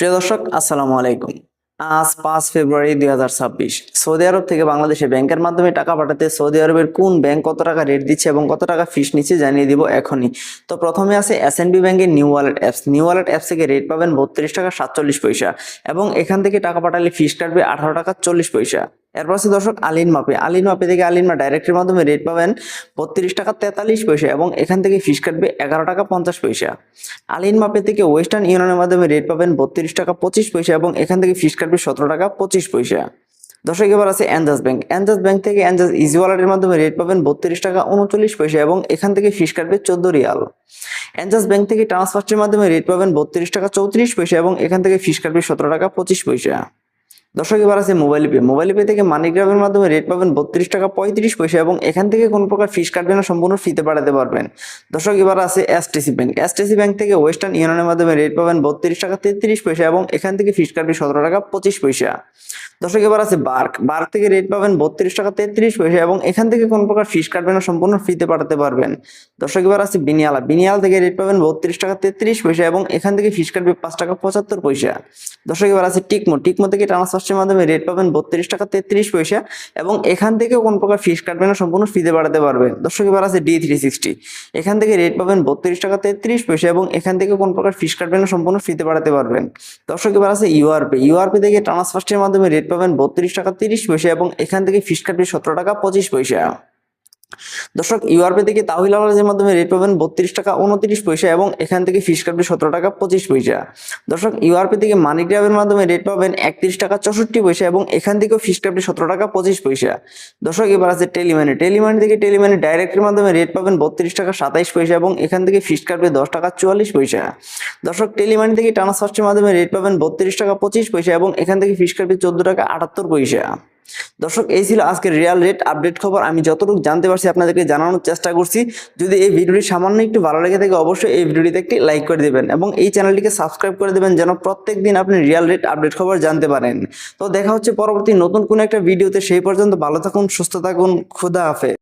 প্রিয় দর্শক, আসসালামু আলাইকুম। আজ পাঁচ ফেব্রুয়ারি দুই হাজার ছাব্বিশ। সৌদি আরব থেকে বাংলাদেশে ব্যাংকের মাধ্যমে টাকা পাঠাতে সৌদি আরবের কোন ব্যাংক কত টাকা রেট দিচ্ছে এবং কত টাকা ফিস নিচ্ছে জানিয়ে দিব এখনই। তো প্রথমে আছে এস এন বি ব্যাংকের new wallet apps new wallet apps থেকে রেট পাবেন বত্রিশ টাকা সাতচল্লিশ পয়সা এবং এখান থেকে টাকা পাঠালে ফিস কাটবে আঠারো টাকা চল্লিশ পয়সা। এরপর আছে দর্শক আলিন মাপে। আলিন মাপে থেকে আলিন মা ডাইরেক্টের মাধ্যমে রেট পাবেন বত্রিশ টাকা তেতাল্লিশ পয়সা এবং এখান থেকে ফিস কাটবে এগারো টাকা পঞ্চাশ পয়সা। আলিন মাপে থেকে ওয়েস্টার্ন ইউনিয়নের মাধ্যমে রেট পাবেন বত্রিশ টাকা পঁচিশ পয়সা এবং এখান থেকে ফিস কাটবে সতেরো টাকা পঁচিশ পয়সা। দর্শক, এবার আছে অ্যাঞ্জাস ব্যাংক অ্যাঞ্জাস ব্যাংক থেকে অ্যাঞ্জাস ইজি ওয়ালেটের মাধ্যমে রেট পাবেন বত্রিশ টাকা উনচল্লিশ পয়সা এবং এখান থেকে ফিস কাটবে চোদ্দ রিয়াল। অ্যাঞ্জাস ব্যাংক থেকে ট্রান্সফার্টের মাধ্যমে রেট পাবেন বত্রিশ টাকা চৌত্রিশ পয়সা এবং এখান থেকে ফিস কাটবে সতেরো টাকা পঁচিশ পয়সা। দর্শক, এবার আছে মোবাইল পে মোবাইল পে থেকে মানিগ্রামের মাধ্যমে রেট পাবেন বত্রিশ টাকা পঁয়ত্রিশ পয়সা এবং এখান থেকে কোনো প্রকার ফিস কাটবে না, সম্পূর্ণ ফ্রিতে পাঠাতে পারবেন। দর্শক, এবার আছে এসটিসি ব্যাংক এসটিসি ব্যাংক থেকে ওয়েস্টার্ন ইউনিয়নের মাধ্যমে রেট পাবেন বত্রিশ টাকা তেত্রিশ পয়সা এবং এখান থেকে ফিস কাটবে সতেরো টাকা পঁচিশ পয়সা। দর্শক, এবার আছে বার্ক বার্ক থেকে রেট পাবেন বত্রিশ টাকা তেত্রিশ পয়সা এবং এখান থেকে কোনো প্রকার ফিস কাটবে না, সম্পূর্ণ ফ্রিতে পাঠাতে পারবেন। দর্শক, এবার আছে বিনিয়ালা বিনিয়াল থেকে রেট পাবেন বত্রিশ টাকা তেত্রিশ পয়সা এবং এখান থেকে ফিস কাটবে পাঁচ টাকা পঁচাত্তর পয়সা। দর্শক, এবার আছে টিকমো টিকমো থেকে ট্রান্সফার্সের মাধ্যমে রেট পাবেন বত্রিশ টাকা তেত্রিশ পয়সা এবং এখান থেকে কোন প্রকার ফিস কাটবে না, সম্পূর্ণ ফিতে বাড়াতে পারবেন। দর্শক, এবার আছে ডি থ্রি সিক্সটি এখান থেকে রেট পাবেন বত্রিশ টাকা তেত্রিশ পয়সা এবং এখান থেকে কোন প্রকার ফিস কাটবে না, সম্পূর্ণ ফিতে বাড়াতে পারবেন। দর্শক, এবার আছে ইউআরপি ইউআরপি থেকে ট্রান্সফার্স্টের মাধ্যমে রেট পাবেন বত্রিশ টাকা তিরিশ পয়সা এবং এখান থেকে ফিস কাটবে সতেরো টাকা পঁচিশ পয়সা। দর্শক ইউআরপি থেকে তাহিল আওয়াজের মাধ্যমে রেট পাবেন বত্রিশ টাকা উনত্রিশ পয়সা এবং এখান থেকে ফিস কাটবে সতেরো টাকা পঁচিশ পয়সা। দর্শক ইউআরপি থেকে মানিগ্রামের মাধ্যমে রেট পাবেন একত্রিশ টাকা চৌষট্টি পয়সা এবং এখান থেকেও ফিস কাটবে সতেরো টাকা পঁচিশ পয়সা। দর্শক, এবার আছে টেলিমানি টেলিমানি থেকে টেলিমানি ডাইরেক্টের মাধ্যমে রেট পাবেন বত্রিশ টাকা সাতাইশ পয়সা এবং এখান থেকে ফিস কাটবে দশ টাকা চুয়াল্লিশ পয়সা। দর্শক টেলিমানি থেকে ট্রান্সফার্সের মাধ্যমে রেট পাবেন বত্রিশ টাকা পঁচিশ পয়সা এবং এখান থেকে ফিস কাটবে চোদ্দ টাকা আটাত্তর পয়সা। দর্শক, এই ছিল আজকের রিয়াল রেট আপডেট খবর। আমি যতটুকু জানতে পারছি, আপনাদেরকে জানানোর চেষ্টা করছি। যদি এই ভিডিওটি সামান্য একটু ভালো লেগে থাকে, অবশ্যই এই ভিডিওটিতে একটি লাইক করে দেবেন এবং এই চ্যানেলটিকে সাবস্ক্রাইব করে দেবেন যেন প্রত্যেক দিন আপনি রিয়াল রেট আপডেট খবর জানতে পারেন। তো দেখা হচ্ছে পরবর্তী নতুন কোনো একটা ভিডিওতে। সেই পর্যন্ত ভালো থাকুন, সুস্থ থাকুন, খুদা হাফেজ।